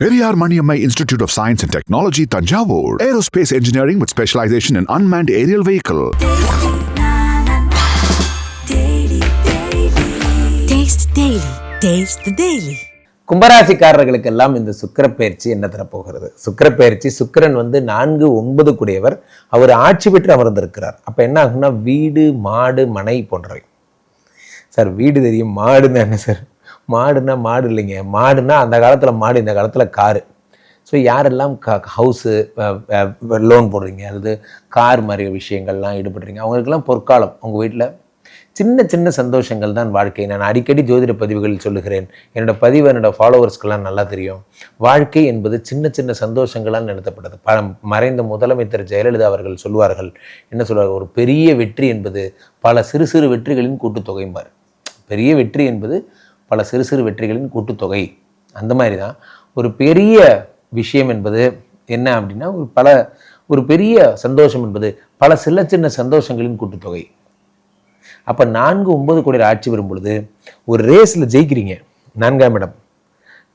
Periyar Maniammai Institute of Science and Technology, Tanjavur. Aerospace engineering with specialization in unmanned aerial vehicle. Taste Daily. Taste the Daily. கும்பராசிக்காரர்களுக்கெல்லாம் இந்த சுக்கிர பயிற்சி என்ன தரப்போகிறது சுக்கிர பயிற்சி சுக்கிரன் வந்து நான்கு ஒன்பது கூடியவர் அவர் ஆட்சி பெற்று அமர்ந்திருக்கிறார் அப்போ என்ன ஆகும்னா வீடு மாடு மனை போன்றவை சார் வீடு தெரியும் மாடுன்னா என்ன சார் மாடுனா மாடு இல்லைங்க. மாடுனா அந்த காலத்தில் மாடு இந்த காலத்தில் காரு. ஸோ யாரெல்லாம் க ஹவுஸு லோன் போடுறீங்க? அல்லது கார் மாதிரி விஷயங்கள்லாம் ஈடுபடுறீங்க? அவங்களுக்கெல்லாம் பொற்காலம். உங்கள் வீட்டில் சின்ன சின்ன சந்தோஷங்கள் தான் வாழ்க்கை. நான் அடிக்கடி ஜோதிட பதிவுகளில் சொல்லுகிறேன். என்னோடய பதிவு என்னோடய ஃபாலோவர்ஸ்க்கெல்லாம் நல்லா தெரியும். வாழ்க்கை என்பது சின்ன சின்ன சந்தோஷங்களால் நடத்தப்பட்டது ப மறைந்த முதலமைச்சர் ஜெயலலிதா அவர்கள் சொல்வார்கள் என்ன சொல்வார்கள் ஒரு பெரிய வெற்றி என்பது பல சிறு சிறு வெற்றிகளின் கூட்டுத்தொகைம்பார். பெரிய வெற்றி என்பது பல சிறு சிறு வெற்றிகளின் கூட்டுத்தொகை. அந்த மாதிரி தான் ஒரு பெரிய விஷயம் என்பது என்ன அப்படின்னா ஒரு பல ஒரு பெரிய சந்தோஷம் என்பது பல சின்ன சின்ன சந்தோஷங்களின் கூட்டுத்தொகை. அப்போ நான்கு ஒன்பது கோடி ஆட்சி வரும் பொழுது ஒரு ரேஸில் ஜெயிக்கிறீங்க. நான்காம் இடம்.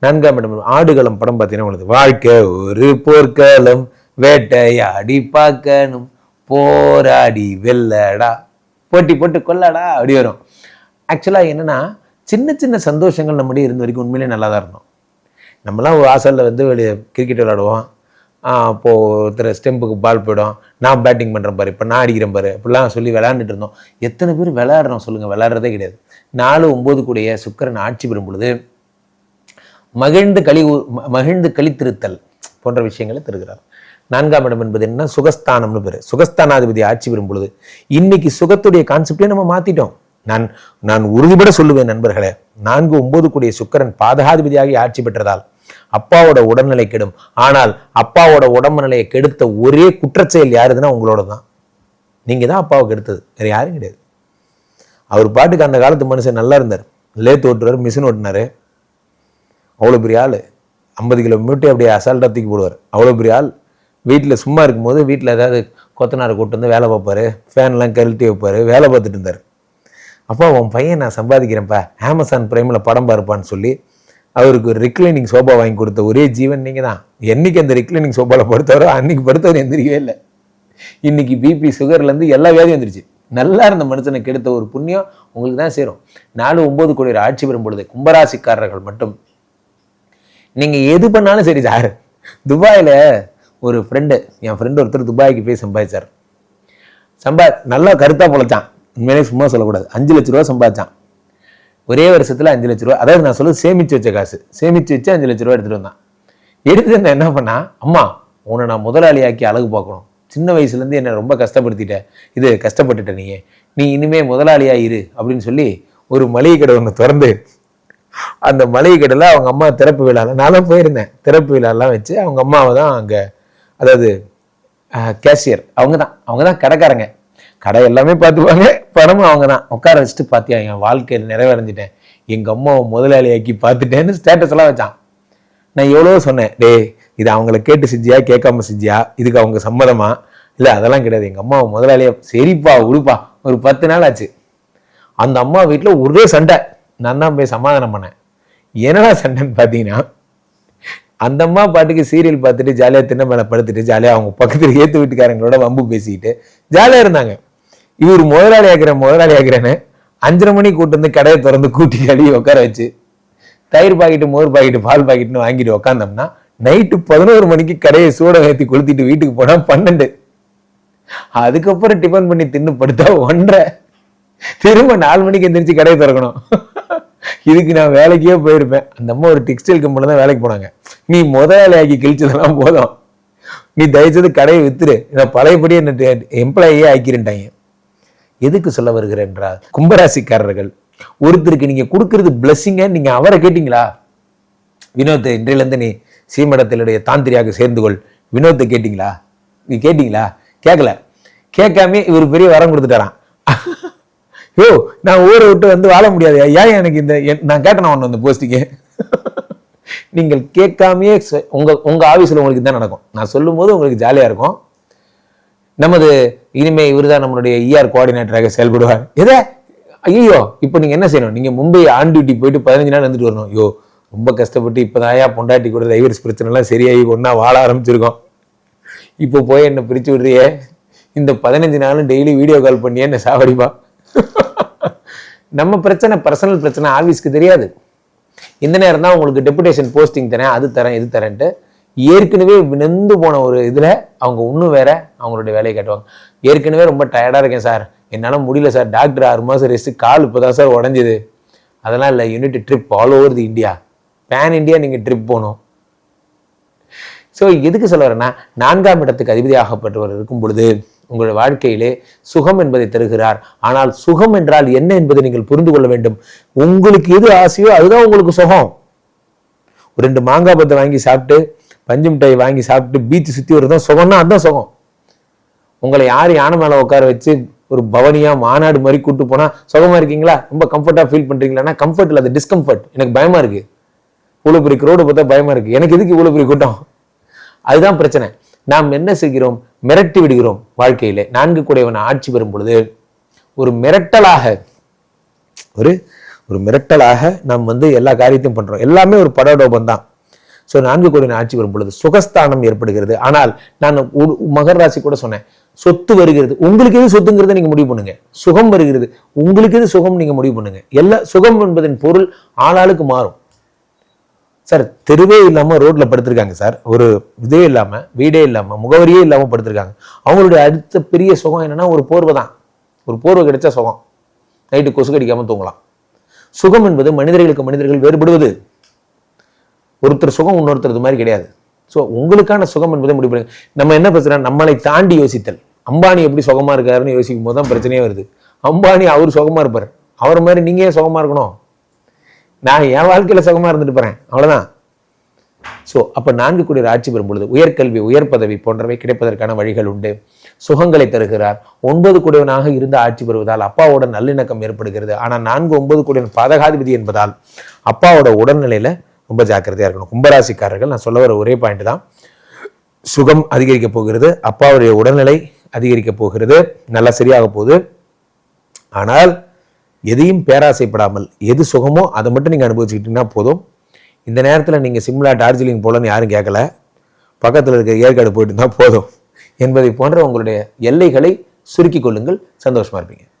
நான்காம் இடம் ஆடுகளம் படம் பார்த்தீங்கன்னா உங்களுக்கு வாழ்க்கை ஒரு போர்க்களம். வேட்டையாடி பார்க்கணும். போராடி வெல்லடா. போட்டி போட்டு கொல்லடா. அப்படி வரும். ஆக்சுவலாக என்னென்னா சின்ன சின்ன சந்தோஷங்கள் நம்முடைய இருந்த வரைக்கும் உண்மையிலே நல்லா தான் இருந்தோம். நம்மலாம் வாசலில் வந்து வெளியே கிரிக்கெட் விளாடுவோம் இப்போது ஒருத்தர் ஸ்டெம்புக்கு பால் போயிடும். நான் பேட்டிங் பண்ணுறேன் பாரு இப்போ நான் அடிக்கிறேன் பாரு இப்படிலாம் சொல்லி விளையாண்டுட்டு இருந்தோம். எத்தனை பேர் விளையாடுறோம் சொல்லுங்கள் விளையாடுறதே கிடையாது. நாலு ஒம்பது கூடிய சுக்கரன் ஆட்சி பெறும் பொழுது மகிழ்ந்து கழி ம- மகிழ்ந்து கழித்திருத்தல் போன்ற விஷயங்களை தருகிறார். நான்காம் இடம் என்பது என்ன? சுகஸ்தானம்னு பேர். சுகஸ்தானாதிபதி ஆட்சி பெறும் பொழுது இன்னைக்கு சுகத்துடைய கான்செப்டே நம்ம மாற்றிட்டோம் நான் நான் உறுதிபட சொல்லுவேன் நண்பர்களே நான்கு ஒன்பது கூடிய சுக்கரன் பாதகாதிபதியாகி ஆட்சி பெற்றதால் அப்பாவோட உடல்நிலை கெடும். ஆனால் அப்பாவோட உடம்பு நிலையை கெடுத்த ஒரே குற்றச்செயல் யாருதுன்னா உங்களோட தான் நீங்க தான் அப்பாவை கெடுத்தது. வேற யாரும் கிடையாது. அவர் பாட்டுக்கு அந்த காலத்து மனுஷன் நல்லா இருந்தார். லேத்து ஓட்டுவார் மிஷின் ஓட்டினாரு. அவ்வளோ பெரிய ஆள். ஐம்பது கிலோ மூட்டை அப்படியே அசால்ட்டாக தூக்கி போடுவார். அவ்வளோ பெரிய ஆள். வீட்டில் சும்மா இருக்கும்போது வீட்டில் ஏதாவது கொத்தனார் கூட்டு வந்து வேலை பார்ப்பாரு. ஃபேன்லாம் கழட்டி வைப்பார். வேலை பார்த்துட்டு இருந்தார். அப்பா உன் பையன் நான் சம்பாதிக்கிறேன்ப்பா. அமேசான் பிரைமில் படம் பார்ப்பான்னு சொல்லி அவருக்கு ஒரு ரிக்ளைனிங் சோபா வாங்கி கொடுத்த ஒரே ஜீவன் நீங்கள் தான் என்றைக்கு அந்த ரிக்ளைனிங் சோபாவில் படுத்தவரோ அன்னைக்கு படுத்தவர் எந்திரிக்கவே இல்லை. இன்னைக்கு பிபி சுகர்லேருந்து எல்லா வியாதியும் வந்துருச்சு. நல்லா இருந்த மனுஷனை கெடுத்த ஒரு புண்ணியம் உங்களுக்கு தான் சேரும். நாலு ஒம்பது கோடி ஆட்சி பெறும் பொழுது கும்பராசிக்காரர்கள் மட்டும். நீங்கள் எது பண்ணாலும் சரி சார். துபாயில் ஒரு ஃப்ரெண்டு என் ஃப்ரெண்டு ஒருத்தர் துபாய்க்கு போய் சம்பாதிச்சார். சம்பா நல்லா கருத்தாக பொழைச்சான். உண்மையிலே சும்மா சொல்லக்கூடாது. அஞ்சு லட்ச ரூபா சம்பாதிச்சான். ஒரே வருஷத்தில் அஞ்சு லட்ச ரூபா. அதாவது நான் சொல்லுவது சேமித்து வச்ச காசு. சேமித்து வச்சு அஞ்சு லட்ச ரூபா எடுத்துகிட்டு வந்தான். எடுத்துட்டு வந்து என்ன பண்ணா அம்மா உன்னை நான் முதலாளியாக்கி அழகு பார்க்கணும். சின்ன வயசுலேருந்து என்னை ரொம்ப கஷ்டப்படுத்திட்ட. இது கஷ்டப்பட்டுட்ட நீ நீ இனிமே முதலாளியாக இரு அப்படின்னு சொல்லி ஒரு மளிகை கடை ஒன்று திறந்து அந்த மளிகை கடையில் அவங்க அம்மா திறப்பு விழாவில் நானும் போயிருந்தேன். திறப்பு விழாலாம் வச்சு அவங்க அம்மாவை தான் அங்கே அதாவது கேஷியர் அவங்க தான். அவங்க தான் கடைக்காரங்க. கடை எல்லாமே பார்த்துப்பாங்க. பணமும் அவங்க தான் உட்கார வச்சுட்டு பார்த்தியா என் வாழ்க்கையில் நிறைவடைஞ்சிட்டேன். எங்கள் அம்மாவை முதலாளியாக்கி பார்த்துட்டேன்னு ஸ்டேட்டஸ் எல்லாம் வச்சான். நான் எவ்வளோ சொன்னேன் டேய் இது அவங்கள கேட்டு செஞ்சியா கேட்காம செஞ்சியா? இதுக்கு அவங்க சம்மதமா? இல்லை அதெல்லாம் கிடையாது. எங்கள் அம்மாவை முதலாளியாக சரிப்பா உடுப்பா. ஒரு பத்து நாள் ஆச்சு. அந்த அம்மா வீட்டில் ஒரே சண்டை. நான் தான் போய் சமாதானம் பண்ணேன். என்னடா சண்டைன்னு பார்த்தீங்கன்னா அந்த அம்மா பாட்டுக்கு சீரியல் பார்த்துட்டு ஜாலியாக தின்ன மேலே படுத்துட்டு ஜாலியாக அவங்க பக்கத்தில் ஏற்று வீட்டுக்காரங்களோட வம்பு பேசிக்கிட்டு ஜாலியாக இருந்தாங்க. இவர் முதலாளி ஆகிறேன் முதலாளி ஆகிறேன்னு அஞ்சரை மணிக்கு கூட்டு வந்து கடையை திறந்து கூட்டி கழுவி உட்கார வச்சு தயிர் பாக்கெட்டு மோர் பாக்கெட்டு பால் பாக்கெட்னு வாங்கிட்டு உக்காந்தோம்னா நைட்டு பதினோரு மணிக்கு கடையை சூட ஏற்றி கொளுத்திட்டு வீட்டுக்கு போனால் பன்னெண்டு. அதுக்கப்புறம் டிஃபன் பண்ணி தின்னு படுத்தா ஒன்றரை. திரும்ப நாலு மணிக்கு எந்திரிச்சு கடையை திறக்கணும். இதுக்கு நான் வேலைக்கே போயிருப்பேன். அந்த அம்மா ஒரு டெக்ஸ்டைல் கம்பெனி தான் வேலைக்கு போனாங்க. நீ முதலாளியாக்கி கிழிச்சதெல்லாம் போதும். நீ தயவுசெய்து கடையை வித்துரு. நான் பழையபடி என்ன எம்ப்ளாயியே ஆக்கிருட்டாங்க எதுக்கு சொல்ல வருகிறேன் என்றால் கும்பராசிக்காரர்கள் ஒருத்தருக்கு நீங்க கொடுக்கறது பிளஸ்ஸிங்க நீங்க அவரை கேட்டீங்களா? வினோத்தை இன்றையிலேருந்து நீ சீமடத்தினுடைய தாந்திரியாக சேர்ந்து கொள். வினோத்தை கேட்டீங்களா? நீ கேட்டீங்களா? கேட்கல கேட்காம இவர் பெரிய வரம் கொடுத்துட்டாரான் யோ நான் ஊரை விட்டு வந்து வாழ முடியாது. ஏன் எனக்கு இந்த என்- நான் கேட்டேன் ஒன்று அந்த போஸ்டிங்கு நீங்கள் கேட்காமையே சொ- உங்க உங்க ஆபீஸ்ல உங்களுக்கு தான் நடக்கும். நான் சொல்லும் போது உங்களுக்கு ஜாலியா இருக்கும். நமது இனிமே இவர்தான் நம்மளுடைய இஆர் கோஆர்டினேட்டராக செயல்படுவார். எதை? ஐயோ இப்போ நீங்கள் என்ன செய்யணும்? நீங்கள் மும்பை ஆன் டியூட்டி போயிட்டு பதினஞ்சு நாள் வந்துட்டு வரணும். ஐயோ ரொம்ப கஷ்டப்பட்டு இப்போதாயா பொண்டாட்டி கூட டைவர்ஸ் பிரச்சனைலாம் சரியாகி ஒன்றா வாழ ஆரம்பிச்சிருக்கோம். இப்போ போய் என்னை பிரித்து விடுறியே? இந்த பதினஞ்சு நாளும் டெய்லி வீடியோ கால் பண்ணியே என்ன சாவடிப்பா. நம்ம பிரச்சனை பர்சனல் பிரச்சனை ஆஃபீஸ்க்கு தெரியாது. இந்த நேரம் தான் உங்களுக்கு டெபுடேஷன் போஸ்டிங் தரேன் அது தரேன் இது தரேன்ட்டு ஏற்கனவே நெந்து போன ஒரு இதில் அவங்க இன்னும் வேற அவங்களுடைய வேலையை காட்டுவாங்க. ஏற்கனவே ரொம்ப டயர்டாக இருக்கேன் சார். என்னால் முடியல சார். டாக்டர் ஆறு மாதம் ரெஸ்ட்டு கால் இப்போ தான் சார் உடஞ்சிது. அதெல்லாம் இல்லை unit trip all over the India pan India நீங்கள் ட்ரிப் போகணும். ஸோ எதுக்கு சொல்ல வரேன்னா நான்காம் இடத்துக்கு அதிபதியாகப்பட்டவர் இருக்கும் பொழுது உங்களுடைய வாழ்க்கையிலே சுகம் என்பதை தருகிறார். ஆனால் சுகம் என்றால் என்ன என்பதை நீங்கள் புரிந்து கொள்ள வேண்டும். உங்களுக்கு எது ஆசையோ அதுதான் உங்களுக்கு சுகம். ஒரு ரெண்டு மாங்காய் பத்தை வாங்கி சாப்பிட்டு பஞ்சு மிட்டாய் வாங்கி சாப்பிட்டு பீச்சு சுற்றி வருதான் சுகம்னா அதுதான் சுகம். உங்களை யார் யானை மேலே உட்கார வச்சு ஒரு பவனியாக மாநாடு மாதிரி கூட்டு போனால் சுகமா இருக்கீங்களா? ரொம்ப கம்ஃபர்ட்டாக ஃபீல் பண்ணுறீங்களா கம்ஃபர்ட் இல்லை அது டிஸ்கம்ஃபர்ட் எனக்கு பயமா இருக்கு. இவ்வளவு பெரிய ரோடு பார்த்தா பயமா இருக்கு. எனக்கு எதுக்கு இவ்வளோ பெரிய கூட்டம்? அதுதான் பிரச்சனை. நாம் என்ன செய்கிறோம்? மிரட்டி விடுகிறோம் வாழ்க்கையிலே. நான்கு கூடையவன் ஆட்சி பெறும் பொழுது ஒரு மிரட்டலாக ஒரு ஒரு மிரட்டலாக நாம் வந்து எல்லா காரியத்தையும் பண்றோம். எல்லாமே ஒரு படடோபம் தான் ஸோ நான்கு கோடி ஆட்சி வரும் பொழுது சுகஸ்தானம் ஏற்படுகிறது. ஆனால் நான் ஒரு மகர ராசி கூட சொன்னேன். சொத்து வருகிறது. உங்களுக்கு எது சொத்துங்கிறத நீங்க முடிவு பண்ணுங்க. சுகம் வருகிறது. உங்களுக்கு எது சுகம் நீங்க முடிவு பண்ணுங்க. எல்லா சுகம் என்பதன் பொருள் ஆளாளுக்கு மாறும். சார் தெருவே இல்லாம ரோட்ல படுத்திருக்காங்க சார். ஒரு இதே இல்லாம வீடே இல்லாம முகவரியே இல்லாம படுத்திருக்காங்க. அவங்களுடைய அடுத்த பெரிய சுகம் என்னன்னா ஒரு போர்வை தான் ஒரு போர்வை கிடைச்சா சுகம். நைட்டு கொசு கடிக்காம தூங்கலாம். சுகம் என்பது மனிதர்களுக்கு மனிதர்கள் வேறுபடுவது. ஒருத்தர் சுகம் இன்னொருத்தர் இது மாதிரி கிடையாது. ஸோ உங்களுக்கான சுகம் என்பதை முடிவு பண்ணுங்க நம்ம என்ன பேசுகிறோம் நம்மளை தாண்டி யோசித்தல். அம்பானி எப்படி சுகமா இருக்காருன்னு யோசிக்கும் போது தான் பிரச்சனையே வருது. அம்பானி அவர் சுகமா இருப்பார். அவர் மாதிரி நீங்க ஏன் சுகமா இருக்கணும்? நான் என் வாழ்க்கையில சுகமா இருந்துட்டு போறேன். அவ்வளவுதான். ஸோ அப்போ நான்கு கூடிய ஆட்சி பெறும் பொழுது உயர்கல்வி உயர் பதவி போன்றவை கிடைப்பதற்கான வழிகள் உண்டு. சுகங்களை தருகிறார். ஒன்பது குடியவனாக இருந்து ஆட்சி பெறுவதால் அப்பாவோட நல்லிணக்கம் ஏற்படுகிறது. ஆனால் நான்கு ஒன்பது குடியவன் பாதகாதிபதி என்பதால் அப்பாவோட உடல்நிலையில ரொம்ப ஜாக்கிரதையா இருக்கணும். கும்பராசிக்காரர்கள் நான் சொல்ல வர ஒரே பாயிண்ட் தான். சுகம் அதிகரிக்க போகிறது. அப்பாவுடைய உடல்நிலை அதிகரிக்க போகிறது. நல்லா சரியாக போகுது. ஆனால் எதையும் பேராசைப்படாமல் எது சுகமோ அதை மட்டும் நீங்கள் அனுபவிச்சுக்கிட்டீங்கன்னா போதும். இந்த நேரத்தில் நீங்கள் சிம்லா டார்ஜிலிங் போலன்னு யாரும் கேட்கல பக்கத்தில் இருக்க ஏற்காடு போயிட்டு இருந்தால் போதும். என்பதை போன்ற உங்களுடைய எல்லைகளை சுருக்கிக் கொள்ளுங்கள். சந்தோஷமா இருப்பீங்க.